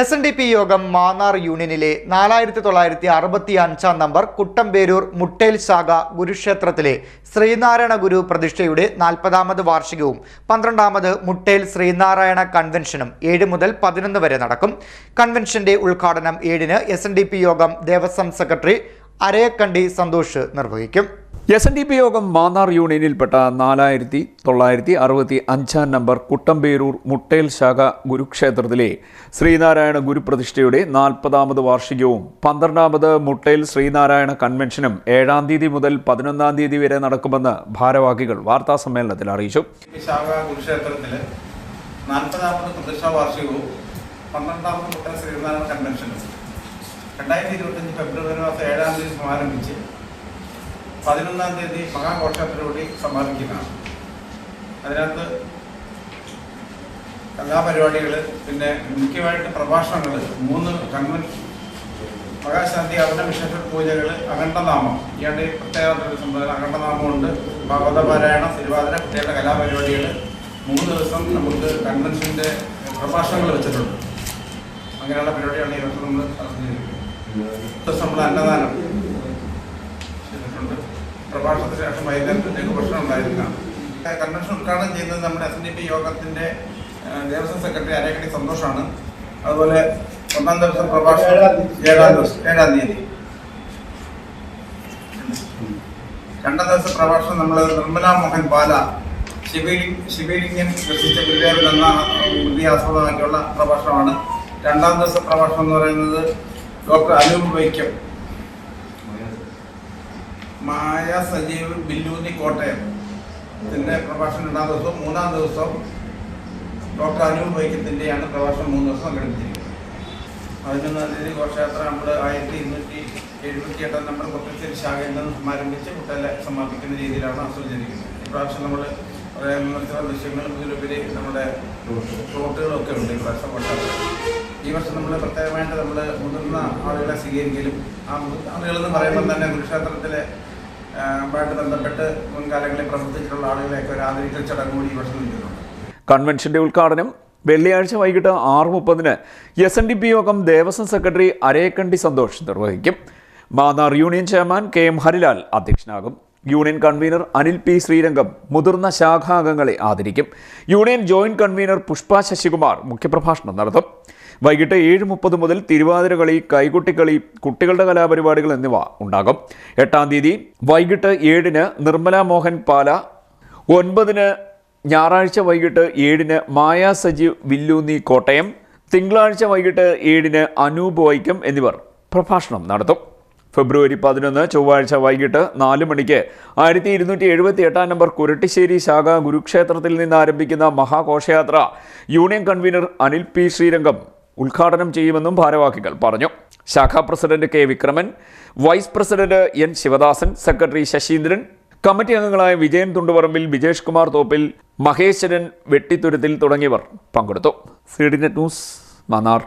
S N D P യോഗം മാന്നാർ യൂണിയനിലെ നാലായിരത്തി തൊള്ളായിരത്തി അറുപത്തി അഞ്ചാം നമ്പർ കുട്ടമ്പേരൂർ മുട്ടേൽ ശാഖ ഗുരുക്ഷേത്രത്തിലെ ശ്രീനാരായണ ഗുരു പ്രതിഷ്ഠയുടെ നാൽപ്പതാമത് വാർഷികവും പന്ത്രണ്ടാമത് മുട്ടേൽ ശ്രീനാരായണ കൺവെൻഷനും ഏഴ് മുതൽ പതിനൊന്ന് വരെ നടക്കും. കൺവെൻഷന്റെ ഉദ്ഘാടനം ഏഴിന് എസ് യോഗം ദേവസ്വം സെക്രട്ടറി അരയക്കണ്ടി സന്തോഷ് നിർവഹിക്കും. എസ് എൻ ഡി പി യോഗം മാന്നാർ യൂണിയനിൽപ്പെട്ട നാലായിരത്തി തൊള്ളായിരത്തി അറുപത്തി അഞ്ചാം നമ്പർ കുട്ടമ്പേരൂർ മുട്ടേൽ ശാഖ ഗുരുക്ഷേത്രത്തിലെ ശ്രീനാരായണ ഗുരുപ്രതിഷ്ഠയുടെ നാൽപ്പതാമത് വാർഷികവും പന്ത്രണ്ടാമത് മുട്ടേൽ ശ്രീനാരായണ കൺവെൻഷനും ഏഴാം തീയതി മുതൽ പതിനൊന്നാം തീയതി വരെ നടക്കുമെന്ന് ഭാരവാഹികൾ വാർത്താ സമ്മേളനത്തിൽ അറിയിച്ചു. ശാഖ ഗുരുക്ഷേത്രത്തിലെ നാൽപ്പതാമത് പ്രതിഷ്ഠാ വാർഷികവും പന്ത്രണ്ടാമത് മുട്ട ശ്രീനാരായണ കൺവെൻഷനും രണ്ടായിരത്തി ഇരുപത്തഞ്ച് ഫെബ്രുവരി മാസം ഏഴാം തീയതി സമാരംഭിച്ച് പതിനൊന്നാം തീയതി മഹാഘോഷത്തിലൂടെ സമാപിക്കുന്നതാണ്. അതിനകത്ത് കലാപരിപാടികൾ പിന്നെ മുഖ്യമായിട്ട് പ്രഭാഷണങ്ങൾ മൂന്ന് കൺവെൻഷൻ മഹാശാന്തി അർണ വിശേഷ പൂജകൾ അഖണ്ഡനാമം. ഇയാളുടെ പ്രത്യേകതയുടെ സംബന്ധിച്ച അഖണ്ഡനാമമുണ്ട്. ഭഗവതപാരായണം തിരുവാതിര കുട്ടികളുടെ കലാപരിപാടികൾ മൂന്ന് ദിവസം നമുക്ക് കൺവെൻഷന്റെ പ്രഭാഷണങ്ങൾ വെച്ചിട്ടുണ്ട്. അങ്ങനെയുള്ള പരിപാടിയാണ് ഈ വർഷം നമ്മൾ ദിവസം നമ്മൾ അന്നദാനം. പ്രഭാഷണത്തിന് ശേഷം വൈകുന്നേരത്തേക്ക് ഭക്ഷണം ഉണ്ടായിരിക്കണം കൺവെൻഷൻ ഉദ്ഘാടനം ചെയ്യുന്നത് നമ്മുടെ എസ് എൻ ഡി പി യോഗത്തിന്റെ ദേവസ്വം സെക്രട്ടറി അരേക്കടി സന്തോഷാണ്. അതുപോലെ ഒന്നാം ദിവസം പ്രഭാഷണം ഏഴാം ദിവസം ഏഴാം തീയതി. രണ്ടാം ദിവസം പ്രഭാഷണം നമ്മൾ നിർമ്മല മോഹൻ ബാല ശിവലി ശിവലിംഗൻ രചിച്ച ഗുരുദേവൻ എന്ന കൃതി ആസ്പദമാക്കിയുള്ള പ്രഭാഷണമാണ്. രണ്ടാം ദിവസം പ്രഭാഷണം എന്ന് പറയുന്നത് ഡോക്ടർ അനൂപ് വൈക്കം. മായ സജീവ് ബില്ലൂന്നി കോട്ടയം. ഇതിന്റെ പ്രഭാഷണം രണ്ടാം ദിവസവും മൂന്നാം ദിവസം ഡോക്ടർ അനൂപ് വൈക്കത്തിന്റെയാണ് പ്രഭാഷണം മൂന്ന് ദിവസം സംഘടിപ്പിച്ചിരിക്കുന്നത്. പതിനൊന്നാം തീയതി ഘോഷയാത്ര നമ്മൾ ആയിരത്തി ഇരുന്നൂറ്റി എഴുപത്തി എട്ടാം നമ്പർ കൊട്ടശ്ശേരി ശാഖയിൽ നിന്ന് സമാരംഭിച്ച് കുട്ടലെ സമാപിക്കുന്ന രീതിയിലാണ് ആസ്വദിച്ചിരിക്കുന്നത്. ഇപ്രാവശ്യം നമ്മൾ വിമർശന ദൃശ്യങ്ങളും ഇതിലുപരി നമ്മുടെ ഫ്ലോട്ടുകളും ഒക്കെ ഉണ്ട് ഇപ്രാവശ്യം ഘോഷയാത്ര. ഈ വർഷം നമ്മൾ പ്രത്യേകമായിട്ട് നമ്മൾ മുതിർന്ന ആളുകളെ സ്വീകരിക്കലും ആ ആളുകളെന്ന് പറയുമ്പോൾ തന്നെ കുരുക്ഷേത്രത്തിലെ ആയിട്ട് ബന്ധപ്പെട്ട് മുൻകാലങ്ങളിൽ പ്രവർത്തിച്ചിട്ടുള്ള ആളുകളെയൊക്കെ ഒരു ആദരിക്കൽ ചടങ്ങ് കൂടി ഈ വർഷം കൺവെൻഷന്റെ ഉദ്ഘാടനം വെള്ളിയാഴ്ച വൈകിട്ട് ആറ് മുപ്പതിന് എസ് എൻ ഡി പി യോഗം ദേവസ്വം സെക്രട്ടറി അരേക്കണ്ടി സന്തോഷ് നിർവഹിക്കും. Mannar union chairman K M Harilal അധ്യക്ഷനാകും. Union convener Anil P Sreerangam മുതിർന്ന ശാഖാംഗങ്ങളെ ആദരിക്കും. Union joint convener Pushpa Sasikumar മുഖ്യപ്രഭാഷണം നടത്തും. വൈകിട്ട് ഏഴ് മുപ്പത് മുതൽ തിരുവാതിരകളി കൈകുട്ടിക്കളി കുട്ടികളുടെ കലാപരിപാടികൾ എന്നിവ ഉണ്ടാകും. എട്ടാം തീയതി വൈകിട്ട് ഏഴിന് നിർമ്മല മോഹൻ പാല ഒൻപതിന് ഞായറാഴ്ച വൈകിട്ട് ഏഴിന് മായ സജീവ് വില്ലൂന്നി കോട്ടയം തിങ്കളാഴ്ച വൈകിട്ട് ഏഴിന് അനൂപ് വൈക്കം എന്നിവർ പ്രഭാഷണം നടത്തും. ഫെബ്രുവരി പതിനൊന്ന് ചൊവ്വാഴ്ച വൈകിട്ട് നാല് മണിക്ക് ആയിരത്തി ഇരുന്നൂറ്റി എഴുപത്തി എട്ടാം നമ്പർ കുരട്ടിശ്ശേരി ശാഖ ഗുരുക്ഷേത്രത്തിൽ നിന്ന് ആരംഭിക്കുന്ന മഹാഘോഷയാത്ര union convener Anil P Sreerangam ഉദ്ഘാടനം ചെയ്യുമെന്നും ഭാരവാഹികൾ പറഞ്ഞു. ശാഖാ president K Vikraman vice president N Sivadasan secretary Sasheendran committee അംഗങ്ങളായ വിജയൻ തുണ്ടുപറമ്പിൽ വിജേഷ് കുമാർ തോപ്പിൽ മഹേശ്വരൻ വെട്ടിത്തുരുത്തിൽ തുടങ്ങിയവർ പങ്കെടുത്തു. സീഡിനെറ്റ് ന്യൂസ് മന്നാർ.